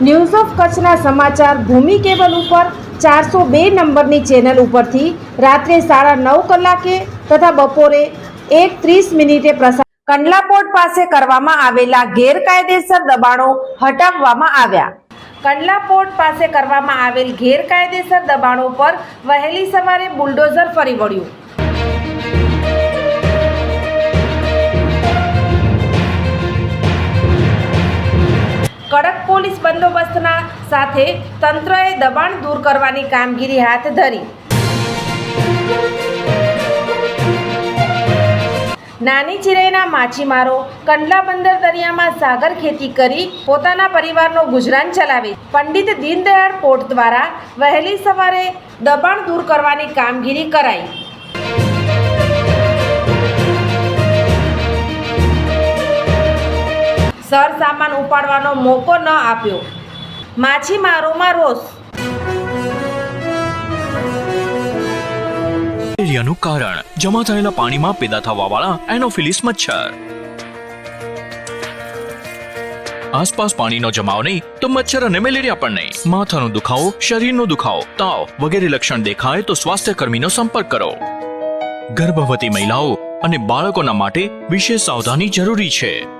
news of કચ્છના સમાચાર ભૂમિ cable ઉપર ચારસો બે નંબરની ચેનલ ઉપરથી રાત્રે સાડા નવ કલાકે તથા બપોરે એક ત્રીસ મિનિટે પ્રસાર કંડલાપોર્ટ પાસે કરવામાં આવેલા ગેરકાયદેસર દબાણો હટાવવામાં આવ્યા. કંડલાપોર્ટ પાસે કરવામાં આવેલ ગેરકાયદેસર દબાણો પર વહેલી સવારે બુલડોઝર ફરી વળ્યું. કડક પોલીસ બંદોબસ્તના સાથે તંત્રએ દબાણ દૂર કરવાની કામગીરી હાથ ધરી. નાની ચિરાઈના માછીમારો કંડલા બંદર દરિયામાં સાગર ખેતી કરી પોતાના પરિવારનો ગુજરાન ચલાવે. પંડિત દીનદયાળ પોર્ટ દ્વારા વહેલી સવારે દબાણ દૂર કરવાની કામગીરી કરાઈ. સર સામાન ઉપાડવાનો મોકો ન આપ્યો. માછીમારોમાં રોષ. મેલેરિયાનું કારણ. જમા થયેલા પાણીમાં પેદા થવાવાળા એનોફિલિસ મચ્છર. આસપાસ પાણીનો જમાવ નહીં, તો મચ્છર અને મેલેરિયા પણ નહીં. માથાનો દુખાવો, શરીરનો દુખાવો, તાવ વગેરે લક્ષણ દેખાય તો સ્વાસ્થ્ય કર્મીનો સંપર્ક કરો. ગર્ભવતી મહિલાઓ અને બાળકોના માટે વિશેષ સાવધાની જરૂરી છે.